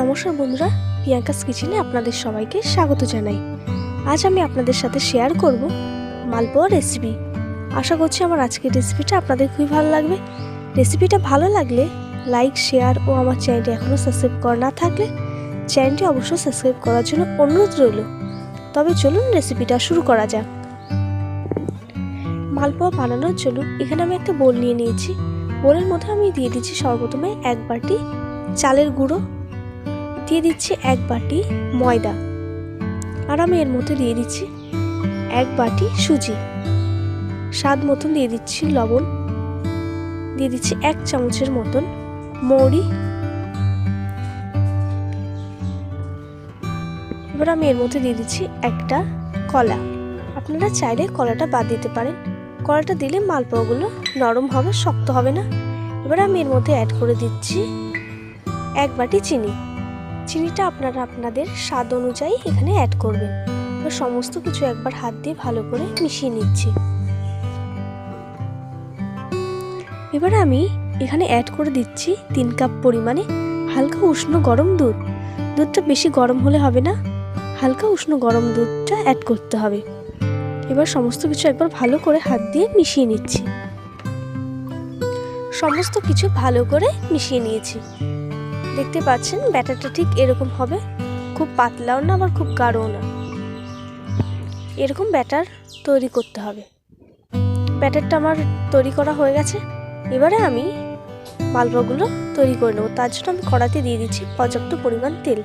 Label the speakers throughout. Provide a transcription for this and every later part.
Speaker 1: নমস্কার বন্ধুরা প্রিয়াঙ্কাস কিচেনে আপনাদের সবাইকে স্বাগত জানাই। আজ আমি আপনাদের সাথে শেয়ার করব মালপোয়া রেসিপি আশা করছি আমার আজকের রেসিপিটা আপনাদের খুবই ভালো লাগবে। রেসিপিটা ভালো লাগলে লাইক শেয়ার ও আমার চ্যানেলটি এখনও সাবস্ক্রাইব করা না থাকলে চ্যানেলটি অবশ্যই সাবস্ক্রাইব করার জন্য অনুরোধ রইল। তবে চলুন রেসিপিটা শুরু করা যাক। মালপোয়া বানানোর জন্য এখানে আমি একটা বোল নিয়ে নিয়েছি। বোলের মধ্যে আমি দিয়ে দিচ্ছি সর্বপ্রথমে এক বাটি চালের গুঁড়ো দিয়ে দিচ্ছি এক বাটি ময়দা। আর আমি এর মধ্যে দিয়ে দিচ্ছি এক বাটি সুজি। স্বাদ মতন দিয়ে দিচ্ছি লবণ। দিয়ে দিচ্ছি এক চামচের মতন মৌরি। এবার আমি এর মধ্যে দিয়ে দিচ্ছি একটা কলা। আপনারা চাইলে কলাটা বাদ দিতে পারেন। কলাটা দিলে মালপোয়াগুলো নরম হবে, শক্ত হবে না। এবার আমি এর মধ্যে অ্যাড করে দিচ্ছি এক বাটি চিনি। চিনিটা আপনারা আপনাদের স্বাদ অনুযায়ী এখানে অ্যাড করবেন। এবার সমস্ত কিছু একবার হাত দিয়ে ভালো করে মিশিয়ে নিচ্ছি। এবার আমি এখানে অ্যাড করে দিচ্ছি তিন কাপ পরিমাণে হালকা উষ্ণ গরম দুধ। দুধটা বেশি গরম হলে হবে না, হালকা উষ্ণ গরম দুধটা অ্যাড করতে হবে। এবার সমস্ত কিছু একবার ভালো করে হাত দিয়ে মিশিয়ে নিচ্ছি। সমস্ত কিছু ভালো করে মিশিয়ে নিয়েছি। দেখতে পাচ্ছেন, ব্যাটারটা ঠিক এরকম হবে। খুব পাতলাও না, আবার খুব গাঢ়ও না। এরকম ব্যাটার তৈরি করতে হবে। ব্যাটারটা আমার তৈরি করা হয়ে গেছে। এবারে আমি মালপোয়াগুলো তৈরি করে নেব। তার জন্য আমি কড়াতে দিয়ে দিচ্ছি পর্যাপ্ত পরিমাণ তেল।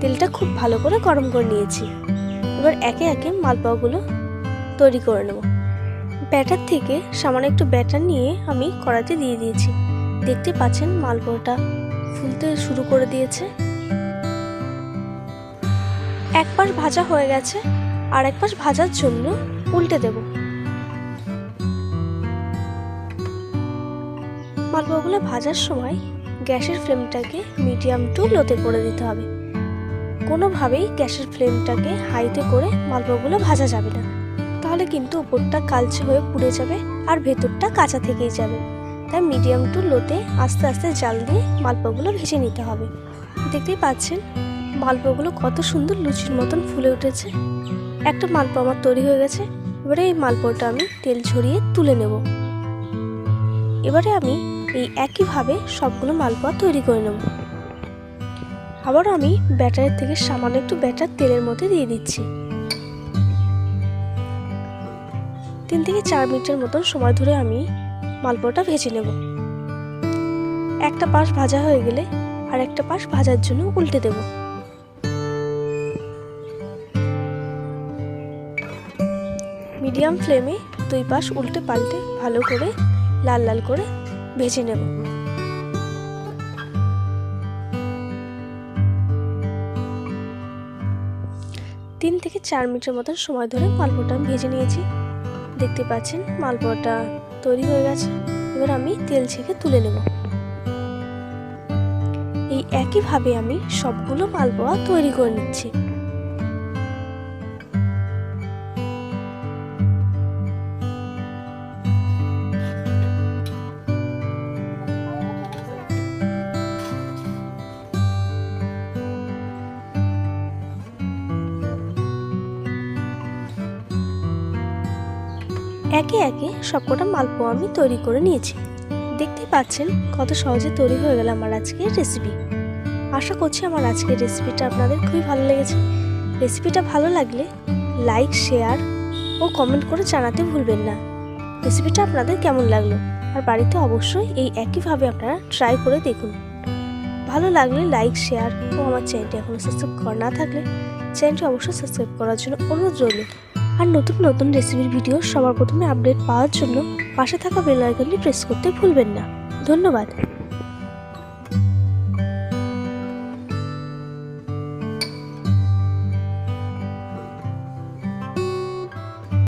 Speaker 1: তেলটা খুব ভালো করে গরম করে নিয়েছি। এবার একে একে মালপোয়াগুলো তৈরি করে নেব। ব্যাটার থেকে সামান্য একটু ব্যাটার নিয়ে আমি কড়াতে দিয়ে দিয়েছি। দেখতে পাচ্ছেন মালপোয়াটা ফুলতে শুরু করে দিয়েছে। এক পাশ ভাজা হয়ে গেছে, আর এক পাশ ভাজার জন্য উল্টে দেব। মালপোয়াগুলো ভাজার সময় গ্যাসের ফ্লেমটাকে মিডিয়াম টু লোতে করে দিতে হবে। কোনোভাবেই গ্যাসের ফ্লেমটাকে হাইতে করে মালপোয়াগুলো ভাজা যাবে না। তাহলে কিন্তু উপরটা কালচে হয়ে পুড়ে যাবে আর ভেতরটা কাঁচা থেকেই যাবে। তাই মিডিয়াম টু লোতে আস্তে আস্তে জাল দিয়ে মালপোয়াগুলো ভেজে নিতে হবে। দেখতেই পাচ্ছেন মালপোয়াগুলো কত সুন্দর লুচির মতন ফুলে উঠেছে। একটা মালপোয়া আমার তৈরি হয়ে গেছে, এবারে এই মালপোয়াটা আমি তেল ঝরিয়ে তুলে নেব। এবারে আমি এই একইভাবে সবগুলো মালপোয়া তৈরি করে নেব। আবার আমি ব্যাটারের থেকে সামান্য একটু ব্যাটার তেলের মধ্যে দিয়ে দিচ্ছি। তিন থেকে চার মিনিটের মতন সময় ধরে আমি মালপোয়াটা ভেজে নেব। একটা পাশ ভাজা হয়ে গেলে আর একটা পাশ ভাজার জন্য উল্টে দেব। মিডিয়াম ফ্লেমে দুই পাশ উল্টে পাল্টে ভালো করে লাল লাল করে ভেজে নেব। তিন থেকে চার মিনিটের মতন সময় ধরে মালপোয়াটা আমি ভেজে নিয়েছি। দেখতে পাচ্ছেন মালপোয়াটা তৈরি হয়ে গেছে। এবার আমি তেল ছেঁকে তুলে নেব। এই একইভাবে আমি সবগুলো মালপোয়া তৈরি করে নিচ্ছি। একে একে সবকটা মালপোয়া আমি তৈরি করে নিয়েছি। দেখতে পাচ্ছেন কত সহজে তৈরি হয়ে গেল আমার আজকের রেসিপি আশা করছি আমার আজকের রেসিপিটা আপনাদের খুবই ভালো লেগেছে। রেসিপিটা ভালো লাগলে লাইক শেয়ার ও কমেন্ট করে জানাতে ভুলবেন না। রেসিপিটা আপনাদের কেমন লাগল? আর বাড়িতে অবশ্যই এই একইভাবে আপনারা ট্রাই করে দেখুন। ভালো লাগলে লাইক শেয়ার ও আমার চ্যানেলটি এখনও সাবস্ক্রাইব করা না থাকলে চ্যানেলটি অবশ্যই সাবস্ক্রাইব করার জন্য অনুরোধ রইল। আর নতুন নতুন রেসিপির ভিডিও সবার প্রথমে আপডেট পাওয়ার জন্য পাশে থাকা বেল আইকনটি প্রেস করতে ভুলবেন না। ধন্যবাদ।